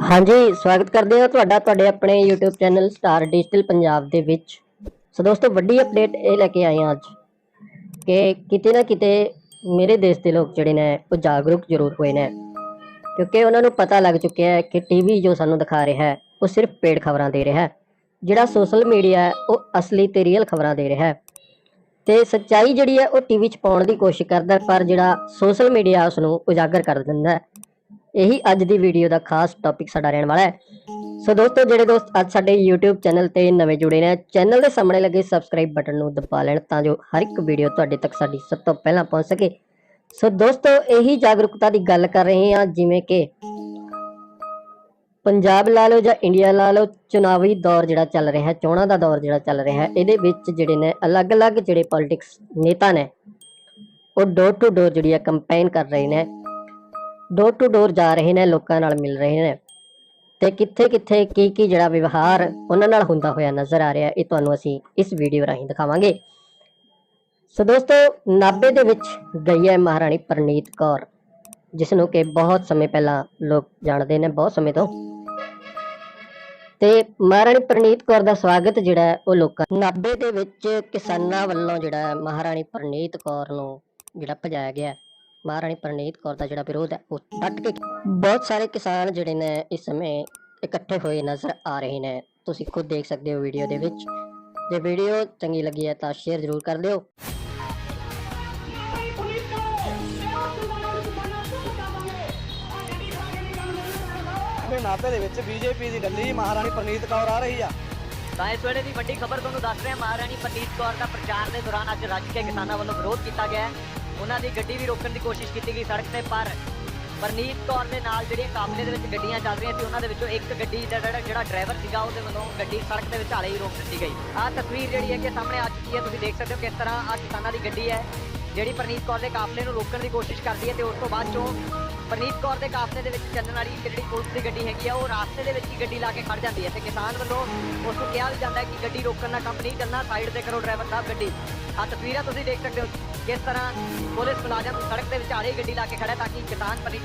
ਹਾਂਜੀ, ਸਵਾਗਤ ਕਰਦੇ ਹਾਂ ਤੁਹਾਡਾ, ਤੁਹਾਡੇ ਆਪਣੇ YouTube channel star digital Punjab ਦੇ ਵਿੱਚ। ਸੋ ਦੋਸਤੋ, ਵੱਡੀ ਅਪਡੇਟ ਇਹ ਲੈ ਕੇ ਆਏ ਹਾਂ ਅੱਜ ਕਿ ਕਿਤੇ ਨਾ ਕਿਤੇ ਮੇਰੇ ਦੇਸ਼ ਦੇ ਲੋਕ ਜਿਹੜੇ ਨੇ, ਉਹ ਜਾਗਰੂਕ ਜ਼ਰੂਰ ਹੋਏ ਨੇ। ਕਿਉਂਕਿ ਉਹਨਾਂ ਨੂੰ ਪਤਾ ਲੱਗ ਚੁੱਕਿਆ ਹੈ ਕਿ ਟੀਵੀ ਜੋ ਸਾਨੂੰ ਦਿਖਾ ਰਿਹਾ ਹੈ, ਉਹ ਸਿਰਫ ਪੇੜ ਖਬਰਾਂ ਦੇ ਰਿਹਾ ਹੈ। ਜਿਹੜਾ ਸੋਸ਼ਲ ਮੀਡੀਆ ਹੈ, ਉਹ ਅਸਲੀ ਤੇ ਰੀਅਲ ਖਬਰਾਂ ਦੇ ਰਿਹਾ ਹੈ। ਤੇ ਸੱਚਾਈ ਜਿਹੜੀ ਹੈ, ਉਹ ਟੀਵੀ 'ਚ ਪਾਉਣ ਦੀ ਕੋਸ਼ਿਸ਼ ਕਰਦਾ ਪਰ ਜਿਹੜਾ ਸੋਸ਼ਲ ਮੀਡੀਆ ਉਸ ਨੂੰ ਉਜਾਗਰ ਕਰ ਦਿੰਦਾ ਹੈ। ਇਹੀ ਅੱਜ ਦੀ ਵੀਡੀਓ ਦਾ ਖਾਸ ਟੌਪਿਕ ਸਾਡਾ ਰਹਿਣ ਵਾਲਾ ਹੈ। ਸੋ ਦੋਸਤੋ, ਜਿਹੜੇ ਦੋਸਤ ਅੱਜ ਸਾਡੇ YouTube ਚੈਨਲ ਤੇ ਨਵੇਂ ਜੁੜੇ ਨੇ ਚੈਨਲ ਦੇ ਸਾਹਮਣੇ ਲੱਗੇ ਸਬਸਕ੍ਰਾਈਬ ਬਟਨ ਨੂੰ ਦਬਾ ਲੈਣ ਤਾਂ ਜੋ ਹਰ ਇੱਕ ਵੀਡੀਓ ਤੁਹਾਡੇ ਤੱਕ ਸਾਡੀ ਸਭ ਤੋਂ ਪਹਿਲਾਂ ਪਹੁੰਚ ਸਕੇ। ਸੋ ਦੋਸਤੋ, ਇਹੀ ਜਾਗਰੂਕਤਾ ਦੀ ਗੱਲ ਕਰ ਰਹੇ ਹਾਂ, ਜਿਵੇਂ ਕਿ ਪੰਜਾਬ ਲਾ ਲਓ ਜਾਂ ਇੰਡੀਆ ਲਾ ਲਓ, ਚੁਣਾਵੀ ਦੌਰ ਜਿਹੜਾ ਚੱਲ ਰਿਹਾ ਹੈ ਚੋਣਾਂ ਦਾ ਦੌਰ ਜਿਹੜਾ ਚੱਲ ਰਿਹਾ ਹੈ ਇਹਦੇ ਵਿੱਚ ਜਿਹੜੇ ਨੇ ਅਲੱਗ-ਅਲੱਗ ਜਿਹੜੇ ਪੋਲਿਟਿਕਸ ਨੇਤਾ ਨੇ, ਉਹ ਡੋਰ ਟੂ ਡੋਰ ਜਿਹੜੀ ਹੈ ਕੰਪੇਨ ਕਰ ਰਹੇ ਨੇ ਡੋਰ ਟੂ ਡੋਰ ਜਾ ਰਹੇ ਨੇ, ਲੋਕਾਂ ਨਾਲ ਮਿਲ ਰਹੇ ਨੇ। ਤੇ ਕਿੱਥੇ ਕਿੱਥੇ ਕੀ ਕੀ ਜਿਹੜਾ ਵਿਵਹਾਰ ਉਹਨਾਂ ਨਾਲ ਹੁੰਦਾ ਹੋਇਆ ਨਜ਼ਰ ਆ ਰਿਹਾ, ਇਹ ਤੁਹਾਨੂੰ ਅਸੀਂ ਇਸ ਵੀਡੀਓ ਰਾਹੀਂ ਦਿਖਾਵਾਂਗੇ। ਸੋ ਦੋਸਤੋ, ਨਾਭੇ ਦੇ ਵਿੱਚ ਗਈ ਹੈ ਮਹਾਰਾਣੀ ਪ੍ਰਨੀਤ ਕੌਰ, ਜਿਸ ਨੂੰ ਕਿ ਬਹੁਤ ਸਮੇਂ ਪਹਿਲਾਂ ਲੋਕ ਜਾਣਦੇ ਨੇ, ਬਹੁਤ ਸਮੇਂ ਤੋਂ। ਤੇ ਮਹਾਰਾਣੀ ਪ੍ਰਨੀਤ ਕੌਰ ਦਾ ਸਵਾਗਤ ਜਿਹੜਾ ਉਹ ਲੋਕਾਂ ਨਾਭੇ ਦੇ ਵਿੱਚ ਕਿਸਾਨਾਂ ਵੱਲੋਂ ਜਿਹੜਾ ਮਹਾਰਾਣੀ ਪ੍ਰਨੀਤ ਕੌਰ ਨੂੰ ਜਿਹੜਾ ਭਜਾਇਆ ਗਿਆ ਮਹਾਰਾਣੀ ਪ੍ਰਨੀਤ ਕੌਰ ਦਾ ਜਿਹੜਾ ਵਿਰੋਧ ਹੈ ਉਹ ਡਟ ਕੇ ਬਹੁਤ ਸਾਰੇ ਕਿਸਾਨ ਜਿਹੜੇ ਨੇ ਇਸ ਸਮੇਂ ਇਕੱਠੇ ਹੋਏ ਨਜ਼ਰ ਆ ਰਹੇ ਨੇ। ਤੁਸੀਂ ਖੁਦ ਦੇਖ ਸਕਦੇ ਹੋ ਵੀਡੀਓ ਦੇ ਵਿੱਚ। ਜੇ ਵੀਡੀਓ ਚੰਗੀ ਲੱਗੀ ਹੈ ਤਾਂ ਸ਼ੇਅਰ ਜ਼ਰੂਰ ਕਰ ਦਿਓ। ਤੇ ਨਾਭੇ ਦੇ ਵਿੱਚ ਬੀਜੇਪੀ ਦੀ ਗੱਲੀ ਮਹਾਰਾਣੀ ਪ੍ਰਨੀਤ ਕੌਰ ਆ ਰਹੀ ਆ। ਤਾਂ ਇਸ ਵੇਲੇ ਦੀ ਵੱਡੀ ਖਬਰ ਤੁਹਾਨੂੰ ਦੱਸ ਰਹੇ ਹਾਂ ਮਹਾਰਾਣੀ ਪ੍ਰਨੀਤ ਕੌਰ ਦਾ ਪ੍ਰਚਾਰ ਦੇ ਦੌਰਾਨ ਅੱਜ ਰੱਜ ਕੇ ਕਿਸਾਨਾਂ ਵੱਲੋਂ ਵਿਰੋਧ ਕੀਤਾ ਗਿਆ ਹੈ। ਉਹਨਾਂ ਦੀ ਗੱਡੀ ਵੀ ਰੋਕਣ ਦੀ ਕੋਸ਼ਿਸ਼ ਕੀਤੀ ਗਈ ਸੜਕ ਤੇ, ਪਰ ਪਰਨੀਤ ਕੌਰ ਦੇ ਨਾਲ ਜਿਹੜੀਆਂ ਕਾਫਲੇ ਦੇ ਵਿੱਚ ਗੱਡੀਆਂ ਚੱਲ ਰਹੀਆਂ ਸੀ, ਉਹਨਾਂ ਦੇ ਵਿੱਚੋਂ ਇੱਕ ਗੱਡੀ ਦਾ ਜਿਹੜਾ ਡਰਾਈਵਰ ਸੀਗਾ, ਉਹਦੇ ਵੱਲੋਂ ਗੱਡੀ ਸੜਕ ਦੇ ਵਿਚਾਲੇ ਹੀ ਰੋਕ ਦਿੱਤੀ ਗਈ। ਆਹ ਤਸਵੀਰ ਜਿਹੜੀ ਹੈ ਕਿ ਸਾਹਮਣੇ ਆ ਚੁੱਕੀ ਹੈ, ਤੁਸੀਂ ਦੇਖ ਸਕਦੇ ਹੋ ਕਿਸ ਤਰ੍ਹਾਂ ਆ ਕਿਸਾਨਾਂ ਦੀ ਗੱਡੀ ਹੈ। ਜਿਹੜੀ ਪ੍ਰਨੀਤ ਕੌਰ ਦੇ ਕਾਫਲੇ ਨੂੰ ਰੋਕਣ ਦੀ ਕੋਸ਼ਿਸ਼ ਕਰਦੀ ਹੈ ਤੇ ਉਸ ਤੋਂ ਬਾਅਦ ਚੋਂ ਪ੍ਰਨੀਤ ਕੌਰ ਦੇ ਕਾਫਲੇ ਦੇ ਵਿੱਚ ਚੱਲਣ ਵਾਲੀ ਜਿਹੜੀ ਪੁਲਿਸ ਦੀ ਗੱਡੀ ਹੈਗੀ ਆ, ਉਹ ਰਾਸਤੇ ਦੇ ਵਿੱਚ ਹੀ ਗੱਡੀ ਲਾ ਕੇ ਖੜ ਜਾਂਦੀ ਹੈ ਤੇ ਕਿਸਾਨ ਵੱਲੋਂ ਉਸ ਨੂੰ ਕਿਹਾ ਵੀ ਜਾਂਦਾ ਹੈ ਕਿ ਗੱਡੀ ਰੋਕਣ ਦਾ ਕੰਮ ਨਹੀਂ ਚੱਲਣਾ ਸਾਈਡ ਤੇ ਕਰੋ ਡਰਾਈਵਰ ਸਾਹਿਬ ਗੱਡੀ। ਆ ਤਸਵੀਰਾਂ ਤੁਸੀਂ ਦੇਖ ਸਕਦੇ ਹੋ ਕਿਸ ਤਰ੍ਹਾਂ ਪੁਲਿਸ ਮੁਲਾਜ਼ਮ ਸੜਕ ਦੇ ਵਿਚਾਲੇ ਹੀ, ਗੱਡੀ ਲਾ ਕੇ ਖੜਾ ਤਾਂ ਕਿ ਕਿਸਾਨ ਪ੍ਰਨੀ